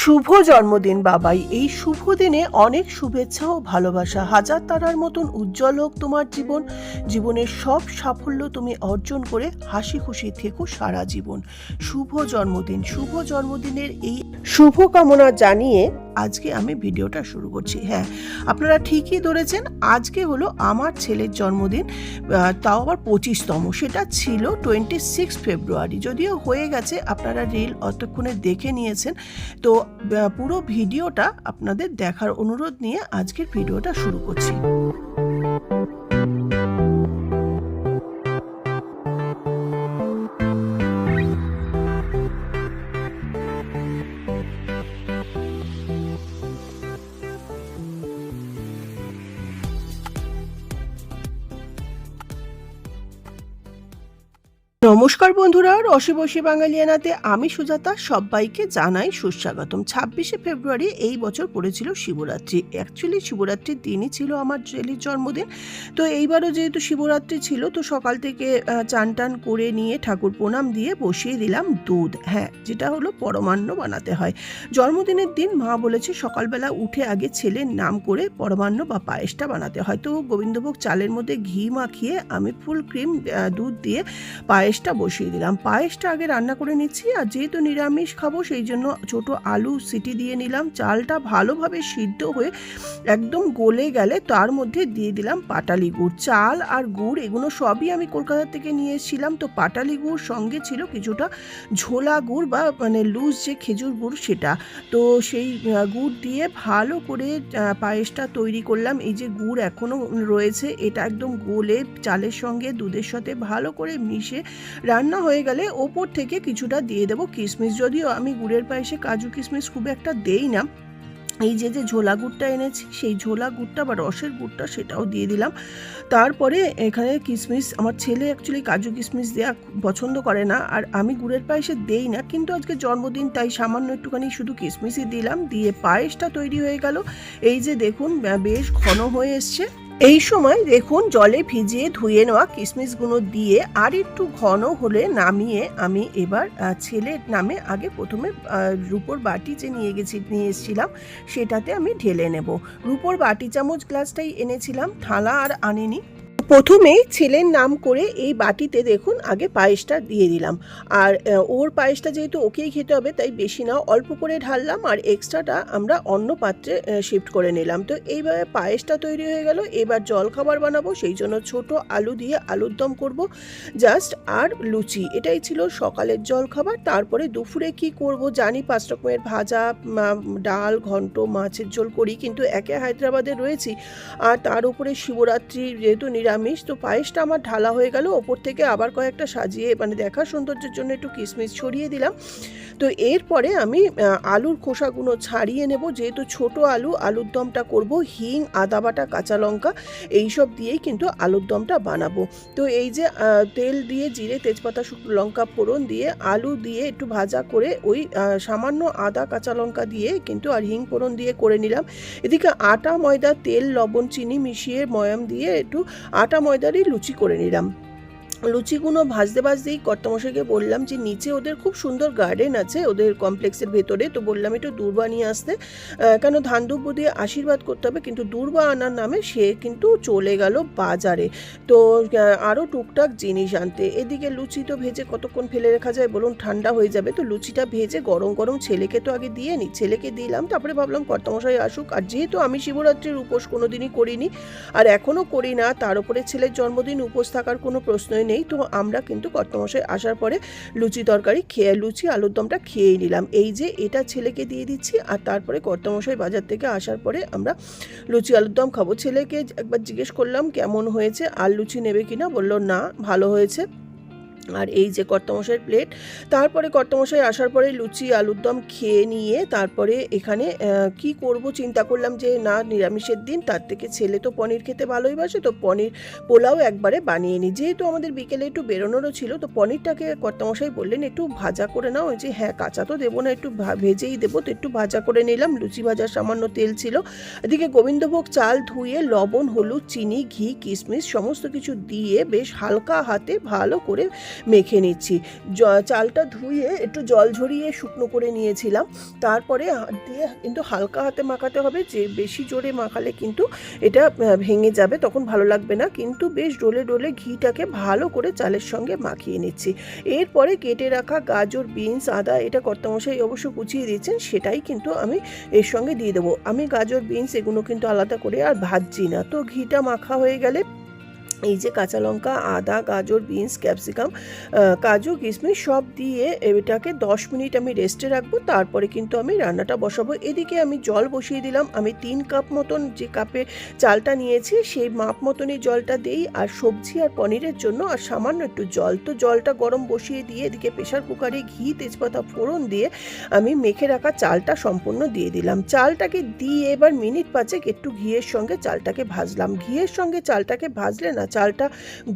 শুভ জন্মদিন, বাবাই। এই শুভ দিনে অনেক শুভেচ্ছা ও ভালোবাসা। হাজার তারার মতন উজ্জ্বল হোক তোমার জীবন। জীবনের সব সাফল্য তুমি অর্জন করে হাসি খুশি থেকো সারা জীবন। শুভ জন্মদিন, শুভ জন্মদিনের এই শুভ কামনা জানিয়ে আজকে আমি ভিডিওটা শুরু করছি। হ্যাঁ আপনারা ঠিকই ধরেছেন, আজকে হলো আমার ছেলের জন্মদিন তাও আবার পঁচিশতম, সেটা ছিল টোয়েন্টি সিক্স ফেব্রুয়ারি যদিও হয়ে গেছে, আপনারা রিল অতক্ষণে দেখে নিয়েছেন। তো পুরো ভিডিওটা আপনাদের দেখার অনুরোধ নিয়ে আজকের ভিডিওটা শুরু করছি। নমস্কার বন্ধুরা রসে বাঙালিয়ানাতে আমি সুজাতা সবাইকে জানাই সুস্বাগতম। ছাব্বিশে ফেব্রুয়ারি এই বছর পড়েছিল শিবরাত্রি। অ্যাকচুয়ালি শিবরাত্রির দিনই ছিল আমার ছেলের জন্মদিন। তো এইবারও যেহেতু শিবরাত্রি ছিল, তো সকাল থেকে চান টান করে নিয়ে ঠাকুর প্রণাম দিয়ে বসিয়ে দিলাম দুধ। হ্যাঁ যেটা হলো পরমান্ন বানাতে হয়। জন্মদিনের দিন মা বলেছে, সকালবেলা উঠে আগে ছেলের নাম করে পরমান্ন বা পায়েসটা বানাতে হয়। তো গোবিন্দভোগ চালের মধ্যে ঘি মাখিয়ে আমি ফুল ক্রিম দুধ দিয়ে পায়েসটা বসিয়ে দিলাম। পায়েসটা আগে রান্না করে নিচ্ছি আর যেহেতু নিরামিষ খাব, সেই জন্য ছোট আলু সিটি দিয়ে নিলাম। চালটা ভালোভাবে সিদ্ধ হয়ে একদম গলে গেলে তার মধ্যে দিয়ে দিলাম পাটালি গুড়। চাল আর গুড়, এগুলো সবই আমি কলকাতা থেকে নিয়ে এসেছিলাম তো পাটালি গুড় সঙ্গে ছিল কিছুটা ঝোলা গুড় বা মানে লুজ যে খেজুর গুড় সেটা। তো সেই গুড় দিয়ে ভালো করে পায়েসটা তৈরি করলাম। এই যে গুড় এখনও রয়েছে, এটা একদম গলে চালের সঙ্গে দুধের সাথে ভালো করে মিশে রান্না হয়ে গেলে ওপর থেকে কিছুটা দিয়ে দেবো কিশমিশ। যদিও আমি গুড়ের পায়েসে কাজু কিশমিশ খুব একটা দেই না। এই যে যে ঝোলা গুড়টা এনেছি, সেই ঝোলা গুড়টা বা রসের গুড়টা সেটাও দিয়ে দিলাম। তারপরে এখানে কিশমিশ, আমার ছেলে অ্যাকচুয়ালি কাজু কিশমিশ দেওয়া পছন্দ করে না, আর আমি গুড়ের পায়েসে দেই না, কিন্তু আজকে জন্মদিন, তাই সামান্য একটুখানি শুধু কিশমিশই দিলাম, দিয়ে পায়েসটা তৈরি হয়ে গেল। এই যে দেখুন বেশ ঘন হয়ে এসছে। এই সময় দেখুন, জলে ভিজিয়ে ধুয়ে নেওয়া কিশমিশগুলো দিয়ে আর একটু ঘন হলে নামিয়ে আমি এবার ছেলে ছেলের নামে আগে প্রথমে রুপোর বাটি যে নিয়ে গেছি, নিয়ে এসেছিলাম, সেটাতে আমি ঢেলে নেব। রুপোর বাটি চামচ গ্লাসটাই এনেছিলাম, থালা আর আনিনি। প্রথমেই ছেলের নাম করে এই বাটিতে দেখুন আগে পায়েসটা দিয়ে দিলাম। আর ওর পায়েসটা যেহেতু ওকেই খেতে হবে, তাই বেশি না, অল্প করে ঢাললাম আর এক্সট্রাটা আমরা অন্য পাত্রে শিফট করে নিলাম। তো এইভাবে পায়েসটা তৈরি হয়ে গেল। এবার জল খাবার বানাবো, সেই জন্য ছোট আলু দিয়ে আলুর দম করব। জাস্ট আর লুচি, এটাই ছিল সকালের জল খাবার। তারপরে দুপুরে কি করব জানি, পাঁচ রকমের ভাজা ডাল, ঘন্ট, মাছের ঝোল করি, কিন্তু একে হায়দ্রাবাদে রয়েছি। আর তার উপরে শিবরাত্রি, যেহেতু নিরামিষ, তো পায়েসটা আমার ঢালা হয়ে গেল। ওপর থেকে আবার কয়েকটা সাজিয়ে মানে দেখা সৌন্দর্যের জন্য একটু কিশমিশ ছড়িয়ে দিলাম। তো এরপরে আমি আলুর খোসাগুলো ছাড়িয়ে নেব। যেহেতু ছোট আলু, আলুর দমটা করব, হিং, আদা বাটা, কাঁচা লঙ্কা, এইসব দিয়েই কিন্তু আলুর দমটা বানাবো। তো এই যে তেল দিয়ে জিরে, তেজপাতা, শুকনো লঙ্কা ফোড়ন দিয়ে আলু দিয়ে একটু ভাজা করে ওই সামান্য আদা, কাঁচা লঙ্কা দিয়ে কিন্তু আর হিং ফোড়ন দিয়ে করে নিলাম। এদিকে আটা, ময়দা, তেল, লবণ, চিনি মিশিয়ে ময়াম দিয়ে একটু আটা ময়দারই লুচি করে নিলাম। লুচিগুলো ভাজতে ভাজতেই কর্তামশাইকে বললাম যে, নিচে ওদের খুব সুন্দর গার্ডেন আছে, ওদের কমপ্লেক্সের ভেতরে। তো বললাম, একটু দূর্বা নিয়ে আসতে। কেন ধান দিয়ে আশীর্বাদ করতে হবে, কিন্তু দূর্বা আনার নামে সে কিন্তু চলে গেল বাজারে। তো আরও টুকটাক জিনিস আনতে। এদিকে লুচি তো ভেজে কতক্ষণ ফেলে রাখা যায় বলুন, ঠান্ডা হয়ে যাবে। তো লুচিটা ভেজে গরম গরম ছেলেকে তো আগে দিয়ে নি, ছেলেকে দিলাম, তারপরে ভাবলাম কর্তামশাই আসুক। আর যেহেতু আমি শিবরাত্রির উপোস কোনোদিনই করিনি, আর এখনও করি না, তার উপরে ছেলের জন্মদিন, উপোস থাকার কোনো প্রশ্নই নেই। তো আমরা কিন্তু কর্তমশাই আসার পরে লুচি তরকারি খেয়ে, লুচি আলুর দমটা খেয়েই নিলাম। এই যে এটা ছেলেকে দিয়ে দিচ্ছি, আর তারপরে কর্তমশাই বাজার থেকে আসার পরে আমরা লুচি আলুর দম খাব। ছেলেকে একবার জিজ্ঞেস করলাম, কেমন হয়েছে? আর লুচি নেবে কিনা? বলল, না, ভালো হয়েছে। আর এই যে কর্তামশাইয়ের প্লেট তারপরে কর্তামশাই আসার পরে লুচি, আলুর দম খেয়ে নিয়ে তারপরে এখানে কি করব চিন্তা করলাম যে না, নিরামিষের দিন, তার থেকে ছেলে তো পনির খেতে ভালোই বাসে, তো পনির পোলাও একবারে বানিয়ে নিই যেহেতু আমাদের বিকেলে একটু বেরোনোরও ছিল, তো পনিরটাকে কর্তামশাই বললেন, একটু ভাজা করে নাও। যে হ্যাঁ কাঁচা তো দেবো না, একটু ভেজেই দেবো। তো একটু ভাজা করে নিলাম, লুচি ভাজার সামান্য তেল ছিল। এদিকে গোবিন্দভোগ চাল ধুয়ে, লবণ, হলুদ, চিনি, ঘি, কিশমিশ, সমস্ত কিছু দিয়ে বেশ হালকা হাতে ভালো করে মেখে নিচ্ছি। চালটা ধুয়ে একটু জল ঝরিয়ে শুকনো করে নিয়েছিলাম। তারপরে দিয়ে কিন্তু হালকা হাতে মাখাতে হবে। যে বেশি জোরে মাখালে কিন্তু এটা ভেঙে যাবে, তখন ভালো লাগবে না। কিন্তু বেশ ডোলে ডোলে ঘিটাকে ভালো করে চালের সঙ্গে মাখিয়ে নিচ্ছি। এরপরে কেটে রাখা গাজর, বিনস, আদা, এটা কর্তামশাই অবশ্য কুচিয়ে দিয়েছেন, সেটাই কিন্তু আমি এর সঙ্গে দিয়ে দেবো। আমি গাজর, বিনস এগুলো কিন্তু আলাদা করে আর ভাজছি না। তো ঘিটা মাখা হয়ে গেলে এই যে কাঁচা লঙ্কা, আদা, গাজর, বিনস, ক্যাপসিকাম কাজু, কিশমিশ সব দিয়ে এটাকে দশ মিনিট আমি রেস্টে রাখব। তারপরে কিন্তু আমি রান্নাটা বসাবো। এদিকে আমি জল বসিয়ে দিলাম। আমি তিন কাপ মতন যে কাপে চালটা নিয়েছি, সেই মাপ মতনই জলটা দেই। আর সবজি আর পনিরের জন্য আর সামান্য একটু জল। তো জলটা গরম বসিয়ে দিয়ে এদিকে প্রেশার কুকারে ঘি, তেজপাতা ফোড়ন দিয়ে আমি মেখে রাখা চালটা সম্পূর্ণ দিয়ে দিলাম। চালটাকে দিয়ে এবার মিনিট পাঁচেক একটু ঘিয়ের সঙ্গে চালটাকে ভাজলাম। ঘিয়ের সঙ্গে চালটাকে ভাজলে না চালটা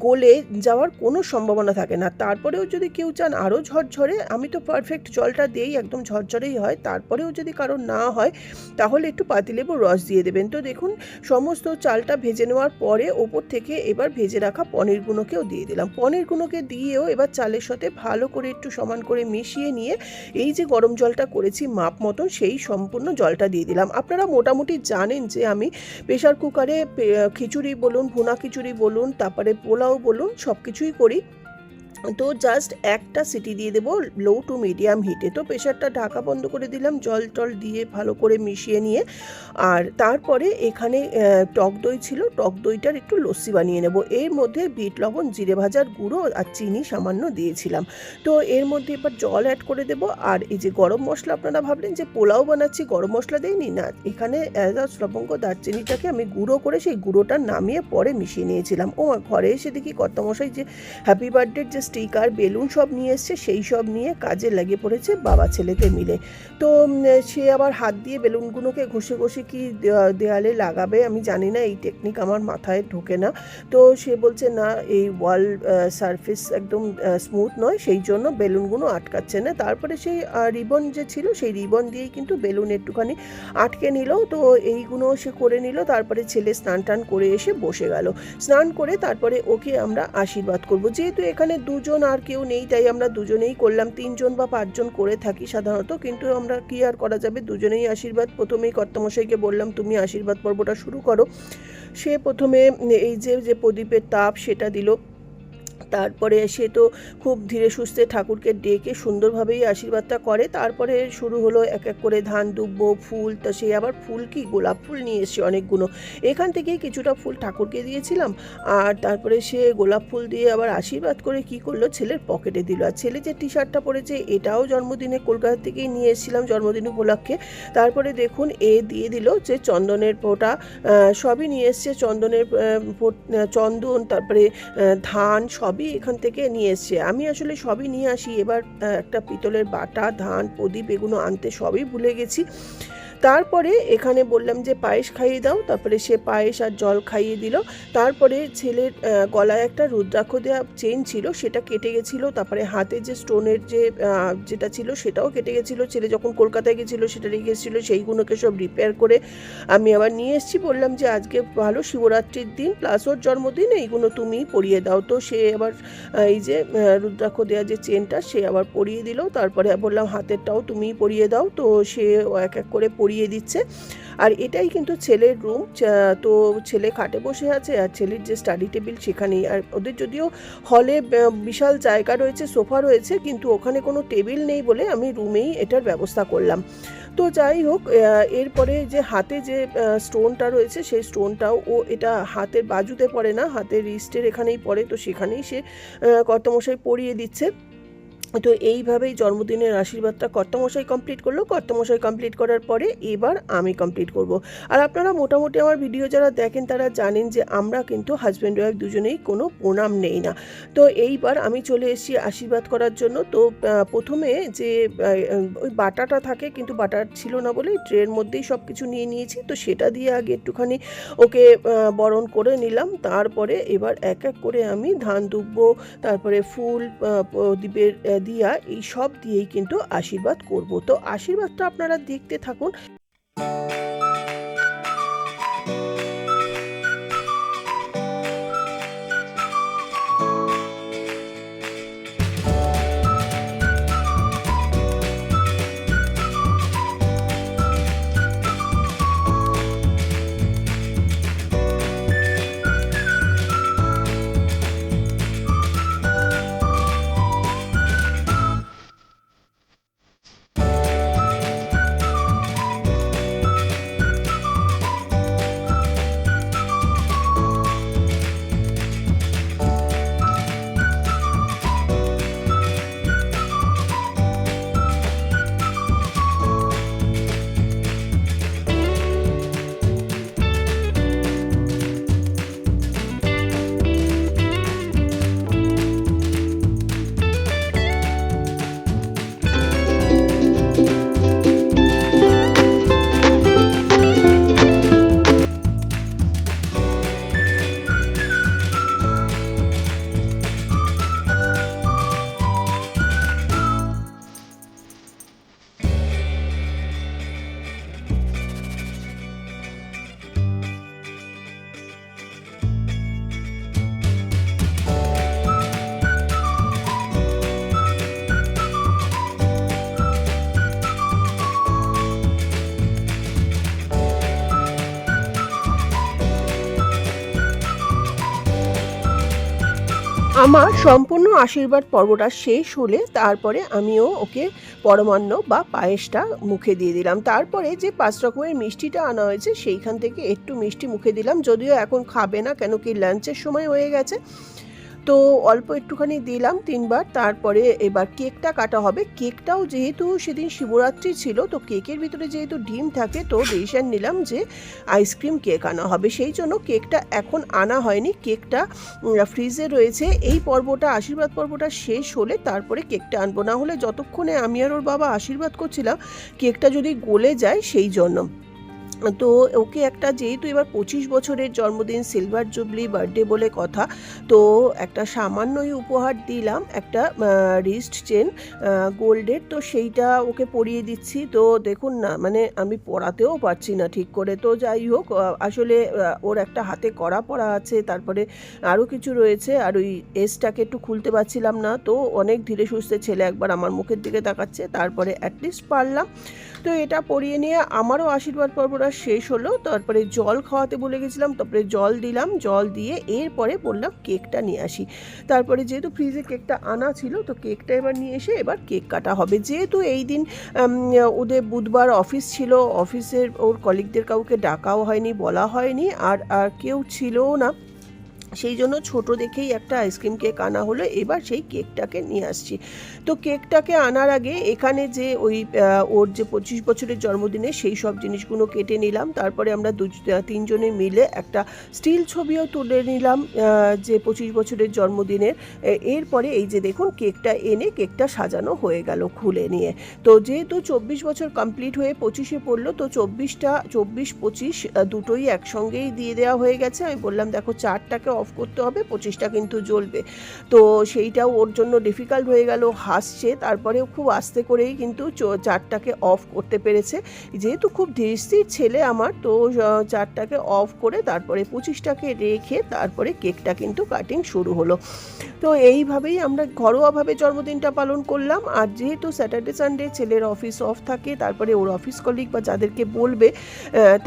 গলে যাওয়ার কোনো সম্ভাবনা থাকে না। তারপরেও যদি কেউ চান আরও ঝরঝরে, আমি তো পারফেক্ট জলটা দিই একদম ঝরঝরেই হয়। তারপরেও যদি কারোর না হয়, তাহলে একটু পাতিলেবুর রস দিয়ে দেবেন। তো দেখুন, সমস্ত চালটা ভেজে নেওয়ার পরে ওপর থেকে এবার ভেজে রাখা পনিরগুলোকেও দিয়ে দিলাম। পনিরগুলোকে দিয়েও এবার চালের সাথে ভালো করে একটু সমান করে মিশিয়ে নিয়ে এই যে গরম জলটা করেছি মাপ মতন, সেই সম্পূর্ণ জলটা দিয়ে দিলাম। আপনারা মোটামুটি জানেন যে আমি প্রেশার কুকারে খিচুড়ি বলুন, ভুনা খিচুড়ি বলুন তারপরে পোলাও বলুন সব কিছুই করি। তো জাস্ট একটা সিটি দিয়ে দেবো লো টু মিডিয়াম হিটে তো প্রেশারটা ঢাকা বন্ধ করে দিলাম, জল টল দিয়ে ভালো করে মিশিয়ে নিয়ে। আর তারপরে এখানে টক দই ছিল, টক দইটার একটু লস্যি বানিয়ে নেব। এর মধ্যে বিট, লবণ, জিরে ভাজার গুঁড়ো আর চিনি সামান্য দিয়েছিলাম। তো এর মধ্যে এবার জল অ্যাড করে দেব। আর এই যে গরম মশলা, আপনারা ভাবলেন যে পোলাও বানাচ্ছি, গরম মশলা দেয়নি না? এখানে এলাচ লবঙ্গ দারচিনিটাকে আমি গুঁড়ো করে সেই গুঁড়োটা নামিয়ে পরে মিশিয়ে নিয়েছিলাম। ও, ঘরে এসে দেখি কর্তামশাই যে হ্যাপি বার্থডের যে স্টিকার, বেলুন সব নিয়ে এসছে, সেই সব নিয়ে কাজে লেগে পড়েছে বাবা ছেলেতে মিলে। তো সে আবার হাত দিয়ে বেলুনগুলোকে ঘষে ঘষে কি দেয়া- দেয়ালে লাগাবে আমি জানি না, এই টেকনিক আমার মাথায় ঢোকে না। তো সে বলছে, না, এই ওয়াল সারফেস একদম স্মুথ নয়, সেই জন্য বেলুনগুলো আটকাচ্ছে না। তারপরে সেই রিবন যে ছিল, সেই রিবন দিয়েই কিন্তু বেলুন একটুখানি আটকে নিল। তো এইগুলো সে করে নিল, তারপরে ছেলে স্নান টান করে এসে বসে গেল। স্নান করে তারপরে ওকে আমরা আশীর্বাদ করব। যেহেতু এখানে দুজন আর কেউ নেই, তাই আমরা দুজনেই করলাম। তিনজন বা পাঁচজন করে থাকি সাধারণত, কিন্তু আমরা কি আর করা যাবে? দুজনেই আশীর্বাদ। প্রথমেই কর্তামশাইকে বললাম, তুমি আশীর্বাদ পর্বটা শুরু করো। সে প্রথমে এই যে যে প্রদীপের তাপ, সেটা দিল। তারপরে সে তো খুব ধীরে সুস্থে ঠাকুরকে ডেকে সুন্দরভাবেই আশীর্বাদটা করে। তারপরে শুরু হলো এক এক করে ধান দুব্ব, ফুল। তা সে আবার ফুল কি? গোলাপ ফুল নিয়ে এসছে অনেকগুলো। এখান থেকেই কিছুটা ফুল ঠাকুরকে দিয়েছিলাম। আর তারপরে সে গোলাপ ফুল দিয়ে আবার আশীর্বাদ করে কি করল? ছেলের পকেটে দিল। আর ছেলে যে টি শার্টটা পরেছে, এটাও জন্মদিনে কলকাতা থেকেই নিয়ে এসেছিলাম জন্মদিন উপলক্ষে। তারপরে দেখুন, এ দিয়ে দিল যে চন্দনের পোটা সবই নিয়ে এসছে। চন্দনের চন্দন, তারপরে ধান ধান সবই এখান থেকে নিয়ে এসছে। আমি আসলে সবই নিয়ে আসি। এবার একটা পিতলের বাটা, ধান, প্রদীপ এগুলো আনতে সবই ভুলে গেছি। তারপরে এখানে বললাম যে পায়েস খাইয়ে দাও, তারপরে সে পায়েস আর জল খাইয়ে দিল। তারপরে ছেলের গলায় একটা রুদ্রাক্ষ দেওয়া চেন ছিল, সেটা কেটে গেছিল। তারপরে হাতে যে স্টোনের যে যেটা ছিল, সেটাও কেটে গেছিল। ছেলে যখন কলকাতায় গেছিল, সেটা রেখে এসেছিল সেইগুলোকে সব রিপেয়ার করে আমি আবার নিয়ে এসেছি। বললাম যে আজকে ভালো শিবরাত্রির দিন প্লাস ওর জন্মদিন, এইগুলো তুমিই পরিয়ে দাও। তো সে আবার এই যে রুদ্রাক্ষ দেওয়া যে চেনটা সে আবার পরিয়ে দিল। তারপরে বললাম হাতেরটাও তুমিই পরিয়ে দাও। তো সে এক এক করে পরিয়ে দিচ্ছে। আর এটাই কিন্তু ছেলের রুম তো ছেলে খাটে বসে আছে আর ছেলের যে স্টাডি টেবিল সেখানেই। আর ওদের যদিও হলে বিশাল জায়গা রয়েছে, সোফা রয়েছে, কিন্তু ওখানে কোনো টেবিল নেই বলে আমি রুমেই এটার ব্যবস্থা করলাম। তো যাই হোক এরপরে যে হাতে যে স্টোনটা রয়েছে, সেই স্টোনটাও ও এটা হাতের বাজুতে পড়ে না, হাতের রিস্টের এখানেই পড়ে, তো সেখানেই সে কর্তমশাই পরিয়ে দিচ্ছে। তো এইভাবেই জন্মদিনের আশীর্বাদটা কর্তামশাই কমপ্লিট করল। কর্তামশাই কমপ্লিট করার পরে এবার আমি কমপ্লিট করব। আর আপনারা মোটামুটি আমার ভিডিও যারা দেখেন তারা জানেন যে আমরা কিন্তু হাজব্যান্ড ওয়াইফ দুজনেই কোনো প্রণাম নেই না। তো এইবার আমি চলে এসেছি আশীর্বাদ করার জন্য। তো প্রথমে যে ওই বাটাটা থাকে কিন্তু বাটার ছিল না বলে ট্রের মধ্যেই সব কিছু নিয়ে নিয়েছি। তো সেটা দিয়ে আগে একটুখানি ওকে বরণ করে নিলাম। তারপরে এবার এক এক করে আমি ধান দুব্ব তারপরে ফুল আহ, দিয়া এই সব দিয়েই কিন্তু আশীর্বাদ করব। তো আশীর্বাদটা আপনারা দেখতে থাকুন। আমার সম্পূর্ণ আশীর্বাদ পর্বটা শেষ হলে তারপরে আমিও ওকে পরমান্ন বা পায়েসটা মুখে দিয়ে দিলাম। তারপরে যে পাঁচ রকমের মিষ্টিটা আনা হয়েছে সেইখান থেকে একটু মিষ্টি মুখে দিলাম। যদিও এখন খাবে না কেন কি লাঞ্চের সময় হয়ে গেছে। তো অল্প একটুখানি দিলাম তিনবার, তারপরে এবার কেকটা কাটা হবে। কেকটাও যেহেতু সেদিন শিবরাত্রি ছিল, তো কেকের ভিতরে যেহেতু ডিম থাকে, তো ডিসিশন নিলাম যে আইসক্রিম কেক আনা হবে। সেই জন্য কেকটা এখন আনা হয়নি। কেকটা ফ্রিজে রয়েছে। এই পর্বটা, আশীর্বাদ পর্বটা শেষ হলে তারপরে কেকটা আনব। না হলে যতক্ষণে আমি আর ওর বাবা আশীর্বাদ করছিলাম, কেকটা যদি গলে যায় সেই জন্য। তো ওকে একটা যেহেতু এবার পঁচিশ বছরের জন্মদিন সিলভার জুবলি বার্থডে বলে কথা, তো একটা সামান্যই উপহার দিলাম, একটা রিস্ট চেন গোল্ডের তো সেইটা ওকে পরিয়ে দিচ্ছি। তো দেখুন না মানে আমি পড়াতেও পারছি না ঠিক করে। তো যাই হোক আসলে ওর একটা হাতে করা পড়া আছে, তারপরে আরও কিছু রয়েছে, আর ওই এসটাকে একটু খুলতে পারছিলাম না। তো অনেক ধীরে সুস্থে ছেলে একবার আমার মুখের দিকে তাকাচ্ছে, তারপরে অ্যাটলিস্ট পারলাম। তো এটা পরিয়ে নিয়ে আমারও আশীর্বাদ পর্বটা শেষ হলো। তারপরে জল খাওয়াতে বলে গেছিলাম, তারপরে জল দিলাম, জল দিয়ে এরপরে বললাম কেকটা নিয়ে আসি। তারপরে যেহেতু ফ্রিজে কেকটা আনা ছিল, তো কেকটা এবার নিয়ে এসে এবার কেক কাটা হবে। যেহেতু এই দিন ওদের বুধবার অফিস ছিল, অফিসের ওর কলিগদের কাউকে ডাকাও হয়নি, বলা হয়নি, আর আর কেউ ছিলও না। সেই জন্য ছোট দেখেই একটা আইসক্রিম কেক আনা হলো। এবার সেই কেকটাকে নিয়ে আসছি। তো কেকটাকে আনার আগে এখানে যে ওই ওর যে পঁচিশ বছরের জন্মদিনে সেই সব জিনিসগুলো কেটে নিলাম। তারপরে আমরা দু তিনজনে মিলে একটা স্টিল ছবিও তুলে নিলাম যে পঁচিশ বছরের জন্মদিনের। এরপরে এই যে দেখুন কেকটা এনে কেকটা সাজানো হয়ে গেল খুলে নিয়ে। তো যেহেতু চব্বিশ বছর কমপ্লিট হয়ে পঁচিশে পড়ল, তো চব্বিশটা, চব্বিশ, পঁচিশ দুটোই একসঙ্গেই দিয়ে দেওয়া হয়ে গেছে। আমি বললাম, দেখো, চারটাকে অফ করতে হবে, পঁচিশটা কিন্তু জ্বলবে। তো সেইটাও ওর জন্য ডিফিকাল্ট হয়ে গেল, হাসছে, তারপরেও খুব আস্তে করেই কিন্তু চারটাকে অফ করতে পেরেছে। যেহেতু খুব ধীরস্থির ছেলে আমার, তো চারটাকে অফ করে তারপরে পঁচিশটাকে রেখে তারপরে কেকটা কিন্তু কাটিং শুরু হলো। তো এইভাবেই আমরা ঘরোয়াভাবে জন্মদিনটা পালন করলাম। আর যেহেতু স্যাটারডে সানডে ছেলের অফিস অফ থাকে, তারপরে ওর অফিস কলিগ বা যাদেরকে বলবে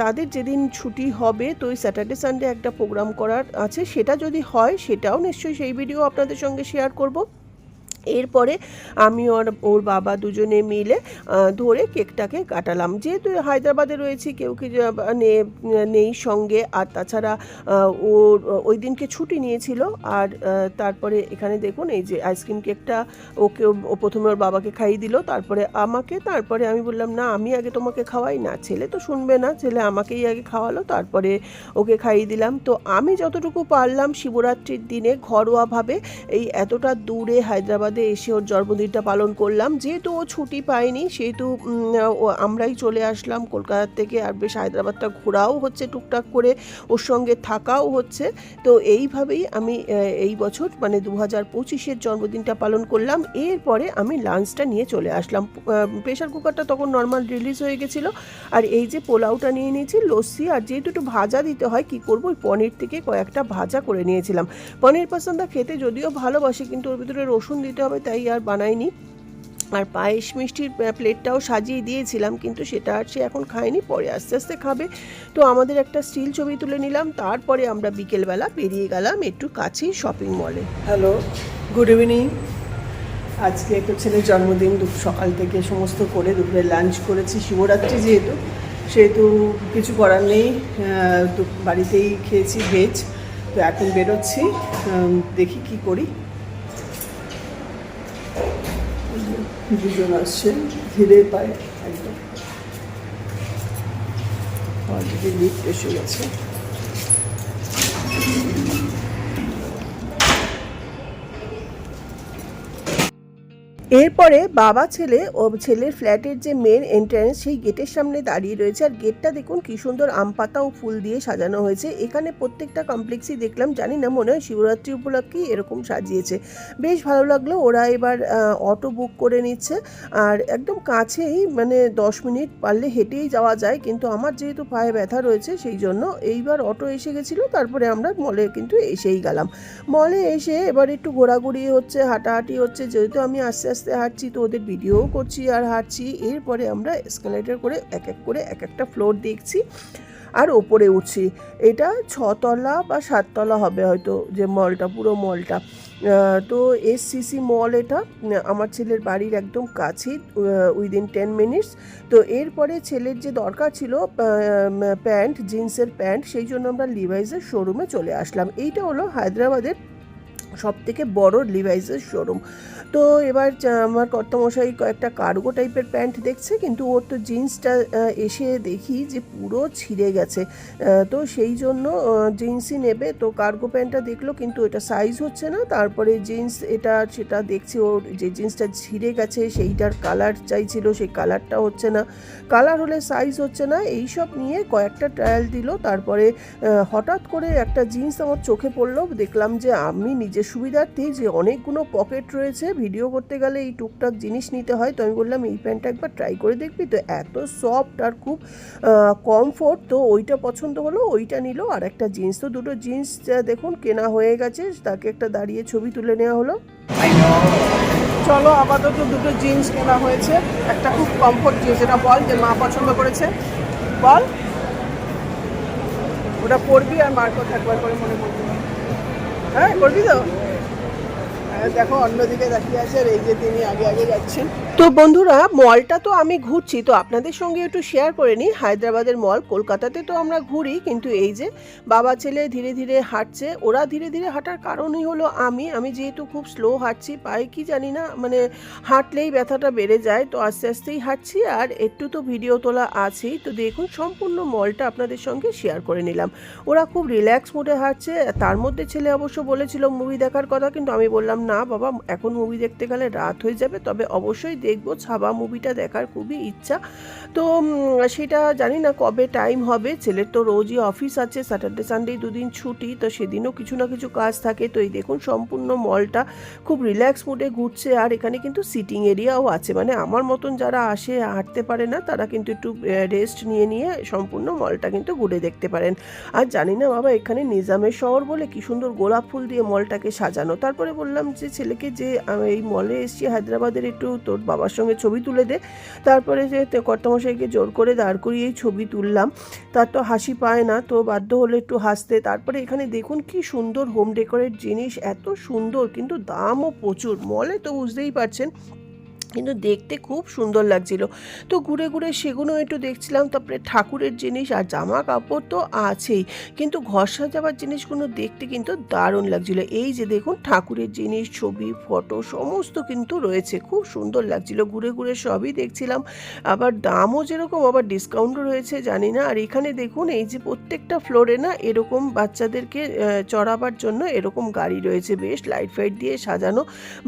তাদের যেদিন ছুটি হবে, তো ওই স্যাটারডে সানডে একটা প্রোগ্রাম করার আছে সেটা যদি হয় সেটাও নিশ্চয়ই সেই ভিডিও আপনাদের সঙ্গে শেয়ার করব। এরপরে আমি ওর ওর বাবা দুজনে মিলে ধরে কেকটাকে কাটালাম। যেহেতু হায়দ্রাবাদে রয়েছি, কেউ কি নেই সঙ্গে। আর তাছাড়া ওর, ওই দিনকে ছুটি নিয়েছিল। আর তারপরে এখানে দেখুন, এই যে আইসক্রিম কেকটা ওকে, ও প্রথমে ওর বাবাকে খাইয়ে দিল। তারপরে আমাকে, তারপরে আমি বললাম, না, আমি আগে তোমাকে খাওয়াই না। ছেলে তো শুনবে না। ছেলে আমাকেই আগে খাওয়ালো। তারপরে ওকে খাইয়ে দিলাম। তো আমি যতটুকু পারলাম, শিবরাত্রির দিনে ঘরোয়াভাবে এই এতটা দূরে হায়দ্রাবাদে এসে ওর জন্মদিনটা পালন করলাম। যেহেতু ও ছুটি পায়নি, সেহেতু আমরাই চলে আসলাম কলকাতা থেকে আর বেশ হায়দ্রাবাদটা ঘোরাও হচ্ছে টুকটাক করে, ওর সঙ্গে থাকাও হচ্ছে। তো এইভাবেই আমি এই বছর মানে দু হাজার পঁচিশের জন্মদিনটা পালন করলাম। এরপরে আমি লাঞ্চটা নিয়ে চলে আসলাম। প্রেশার কুকারটা তখন নর্মাল রিলিজ হয়ে গেছিল। আর এই যে পোলাওটা নিয়ে নিয়েছি, লস্যি, আর যেহেতু একটু ভাজা দিতে হয়, কি করব? ওই পনির থেকে কয়েকটা ভাজা করে নিয়েছিলাম। পনির পাসান্দা খেতে যদিও ভালোবাসি, কিন্তু ওর ভিতরে রসুন দিতে হবে, তাই আর বানাইনি। আর পায়েস মিষ্টির প্লেটটাও সাজিয়ে দিয়েছিলাম, কিন্তু সেটা আর সে এখন খায়নি, পরে আস্তে আস্তে খাবে। তো আমাদের একটা স্টিল ছবি তুলে নিলাম, তারপরে আমরা বিকেলবেলা বেরিয়ে গেলাম একটু কাছেই শপিং মলে হ্যালো গুড ইভিনিং আজকে একটু ছেলের জন্মদিন সকাল থেকে সমস্ত করে দুপুরে লাঞ্চ করেছি, শিবরাত্রি যেহেতু, সেহেতু কিছু করার নেই বাড়িতেই খেয়েছি ভেজ তো এখন বেরোচ্ছি দেখি কি করি। দুজন আসছে ধীরে পায় একদম অলরেডি লিফট এসে গেছে এরপরে বাবা ছেলে ও ছেলের ফ্ল্যাটের যে মেন এন্ট্রান্স সেই গেটের সামনে দাঁড়িয়ে রয়েছে। আর গেটটা দেখুন কি সুন্দর আম পাতা ও ফুল দিয়ে সাজানো হয়েছে। এখানে প্রত্যেকটা কমপ্লেক্সই দেখলাম, জানি না মনে হয় শিবরাত্রি উপলক্ষেই এরকম সাজিয়েছে। বেশ ভালো লাগল, ওরা এবার অটো বুক করে নিচ্ছে। আর একদম কাছেই মানে দশ মিনিট পারলে হেঁটেই যাওয়া যায়। কিন্তু আমার যেহেতু পায়ে ব্যথা রয়েছে, সেই জন্য এইবার অটো এসে গেছিল, তারপরে আমরা মলে কিন্তু এসেই গেলাম। মলে এসে এবার একটু ঘোরাঘুরি হচ্ছে, হাঁটাহাঁটি হচ্ছে। যেহেতু আমি আস্তে আস্তে আস্তে হাঁটছি, তো ওদের ভিডিও করছি আর হাঁটছি। এরপরে আমরা এসকালেটার করে এক এক করে এক একটা ফ্লোর দেখছি আর ওপরে উঠছি। এটা ছতলা বা সাততলা হবে হয়তো যে মলটা পুরো মলটা তো এসসিসি মল এটা, আমার ছেলের বাড়ির একদম কাছেই উইদিন টেন মিনিটস তো এরপরে ছেলের যে দরকার ছিল প্যান্ট, জিন্সের প্যান্ট, সেই জন্য আমরা লিভাইসের শোরুমে চলে আসলাম। এইটা হলো হায়দ্রাবাদের সব থেকে বড় লিভাইসের শোরুম তো এবার আমার কর্তামশাই কয়েকটা কার্গো টাইপের প্যান্ট দেখছে, কিন্তু ওর তো জিন্সটা এসে দেখি যে পুরো ছিঁড়ে গেছে। তো সেই জন্য জিন্সই নেবে। তো কার্গো প্যান্টটা দেখল, কিন্তু এটা সাইজ হচ্ছে না। তারপরে জিন্স এটা, সেটা দেখছে ওর যে জিন্সটা ছিঁড়ে গেছে, সেইটার কালার চাইছিল, সেই কালারটা হচ্ছে না। কালার হলে সাইজ হচ্ছে না। এই সব নিয়ে কয়েকটা ট্রায়াল দিল। তারপরে হঠাৎ করে একটা জিন্স আমার চোখে পড়ল। দেখলাম যে আমি নিজের সুবিধার্থে যে অনেকগুলো পকেট রয়েছে ভিডিও করতে গেলে এই টুকটাক জিনিস নিতে হয়, তো আমি বললাম, এই প্যান্টটা একবার ট্রাই করে দেখবি? তো এত সফট আর খুব কমফোর্ট তো ওইটা পছন্দ হলো, ওইটা নিল। আর একটা জিন্স তো দুটো জিন্স দেখুন, কেনা হয়ে গেছে। তাকে একটা দাঁড়িয়ে ছবি তুলে নেওয়া হলো। চলো, আপাতত দুটো জিন্স কেনা হয়েছে। একটা খুব কমফোর্ট জিন্স এটা বল যে মা পছন্দ করেছে। বল। ওটা পরবি আর মার কথা একবার করে মনে করবি হ্যাঁ করবি তো? দেখো অন্যদিকে তাকিয়ে আছে আর এই যে তিনি আগে আগে যাচ্ছেন। তো বন্ধুরা মলটা তো আমি ঘুরছি, তো আপনাদের সঙ্গে একটু শেয়ার করে নিই। হায়দ্রাবাদের মল কলকাতাতে তো আমরা ঘুরি, কিন্তু এই যে বাবা ছেলে ধীরে ধীরে হাঁটছে, ওরা ধীরে ধীরে হাঁটার কারণই হলো আমি। আমি যেহেতু খুব স্লো হাঁটছি, পাই কি জানি না মানে হাঁটলেই ব্যথাটা বেড়ে যায়, তো আস্তে আস্তেই হাঁটছি, আর একটু তো ভিডিও তোলা আছেই। তো দেখুন, সম্পূর্ণ মলটা আপনাদের সঙ্গে শেয়ার করে নিলাম। ওরা খুব রিল্যাক্স মোডে হাঁটছে, তার মধ্যে ছেলে অবশ্য বলেছিল মুভি দেখার কথা, কিন্তু আমি বললাম, না বাবা, এখন মুভি দেখতে গেলে রাত হয়ে যাবে, তবে অবশ্যই দেখব, ছাবা মুভিটা দেখার খুবই ইচ্ছা। তো সেটা জানি না কবে টাইম হবে। ছেলের তো রোজই অফিস আছে স্যাটারডে সানডে দুদিন ছুটি, তো সেদিনও কিছু না কিছু কাজ থাকে। তো এই দেখুন, সম্পূর্ণ মলটা খুব রিল্যাক্স মোডে ঘুরছে। আর এখানে কিন্তু সিটিং এরিয়াও আছে। মানে আমার মতন যারা আসে, হাঁটতে পারে না, তারা কিন্তু একটু রেস্ট নিয়ে নিয়ে সম্পূর্ণ মলটা কিন্তু ঘুরে দেখতে পারেন। আর জানি না বাবা, এখানে নিজামের শহর বলে কি সুন্দর গোলাপ ফুল দিয়ে মলটাকে সাজানো। তারপরে বললাম যে, ছেলেকে যে এই মলে এসেছি, হায়দ্রাবাদের একটু, তোর বাবার সঙ্গে ছবি তুলে দে। তারপরে যে কর্তামশাইকে জোর করে দাঁড় করিয়েই ছবি তুললাম। তার তো হাসি পায় না, তো বাধ্য হলো একটু হাসতে। তারপরে এখানে দেখুন কি সুন্দর হোম ডেকোরেট জিনিস, এত সুন্দর, কিন্তু দামও প্রচুর। মলে তো বুঝতেই পারছেন। কিন্তু দেখতে খুব সুন্দর লাগছিল। তো ঘুরে ঘুরে সেগুলো একটু দেখছিলাম, তারপরে ঠাকুরের জিনিস আর জামা কাপড় তো আছেই, কিন্তু ঘর সাজাবার জিনিসগুলো দেখতে কিন্তু দারুণ লাগছিল। এই যে দেখুন ঠাকুরের জিনিস, ছবি, ফটো, সমস্ত কিন্তু রয়েছে, খুব সুন্দর লাগছিল। ঘুরে ঘুরে সবই দেখছিলাম, আবার দামও যেরকম, আবার ডিসকাউন্টও রয়েছে, জানি না। আর এখানে দেখুন এই যে প্রত্যেকটা ফ্লোরে না এরকম বাচ্চাদেরকে চড়াবার জন্য এরকম গাড়ি রয়েছে। বেশ লাইট ফাইট দিয়ে সাজানো।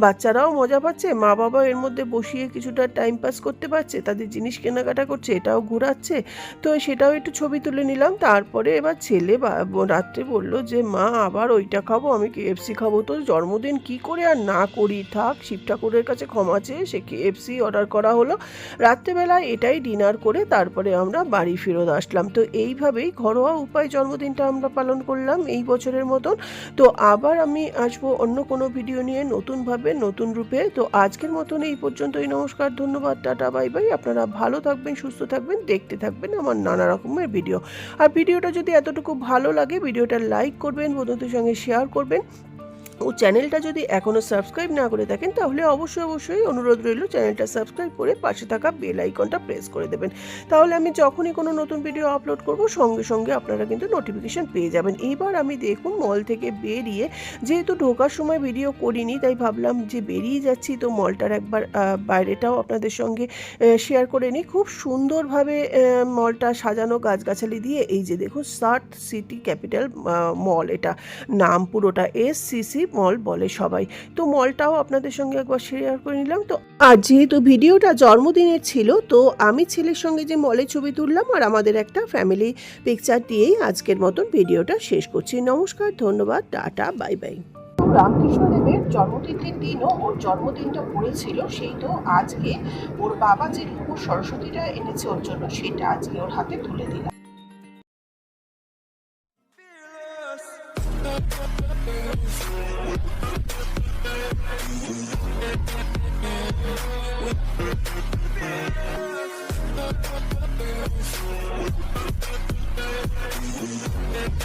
বাচ্চারাও মজা পাচ্ছে মা বাবা এর মধ্যে বসিয়ে কিছুটা টাইম পাস করতে পারছে, তাদের জিনিস কেনাকাটা করছে, এটাও ঘোরাচ্ছে। তো সেটাও একটু ছবি তুলে নিলাম, তারপরে এবার ছেলে রাত্রে বলল যে, মা, আবার ওইটা খাব, আমি কেএফসি খাব তো জন্মদিন কি করে আর না করি? থাক, শিব ঠাকুরের কাছে ক্ষমা চেয়ে সে কেএফসি অর্ডার করা হলো। রাত্রেবেলা এটাই ডিনার করে তারপরে আমরা বাড়ি ফেরত আসলাম। তো এইভাবেই ঘরোয়া উপায় জন্মদিনটা আমরা পালন করলাম এই বছরের মতন। তো আবার আমি আসব অন্য কোনো ভিডিও নিয়ে নতুনভাবে, নতুন রূপে। তো আজকের মতন এই পর্যন্তই নমস্কার, ধন্যবাদ, টাটা, বাই বাই। আপনারা ভালো থাকবেন, সুস্থ থাকবেন, দেখতে থাকবেন আমার নানা রকমের ভিডিও। আর ভিডিওটা যদি এতটুকু ভালো লাগে, ভিডিওটা লাইক করবেন, বন্ধুদের সঙ্গে শেয়ার করবেন। ও চ্যানেলটা যদি এখনও সাবস্ক্রাইব না করে থাকেন, তাহলে অবশ্যই অবশ্যই অনুরোধ রইল চ্যানেলটা সাবস্ক্রাইব করে পাশে থাকা বেল আইকনটা প্রেস করে দেবেন। তাহলে আমি যখনই কোনো নতুন ভিডিও আপলোড করব, সঙ্গে সঙ্গে আপনারা কিন্তু নোটিফিকেশান পেয়ে যাবেন। এইবার আমি দেখুন মল থেকে বেরিয়ে যেহেতু ঢোকার সময় ভিডিও করিনি, তাই ভাবলাম যে বেরিয়ে যাচ্ছি তো মলটার একবার বাইরেটাও আপনাদের সঙ্গে শেয়ার করে নিই। খুব সুন্দরভাবে মলটা সাজানো গাছগাছালি দিয়ে, এই যে দেখুন সার্ট সিটি ক্যাপিটাল মল এটা। নাম পুরোটা এস সিসি মল বলে সবাই। তো মলটাও আপনাদের সঙ্গে একবার শেয়ার করে নিলাম। তো আর যেহেতু ভিডিওটা জন্মদিনের ছিল তো আমি ছেলের সঙ্গে যে মলে ছবি তুললাম আর আমাদের একটা ফ্যামিলি পিকচার দিয়েই আজকের মতন ভিডিওটা শেষ করছি। নমস্কার ধন্যবাদ টাটা বাই বাই রামকৃষ্ণদেবের জন্মতিথির দিনও ওর জন্মদিনটা পড়েছিল সেই তো আজকে ওর বাবা যে রূপোর সরস্বতীটা এনেছে ওর জন্য সেটা আজকে ওর হাতে তুলে দিলাম। Yeah.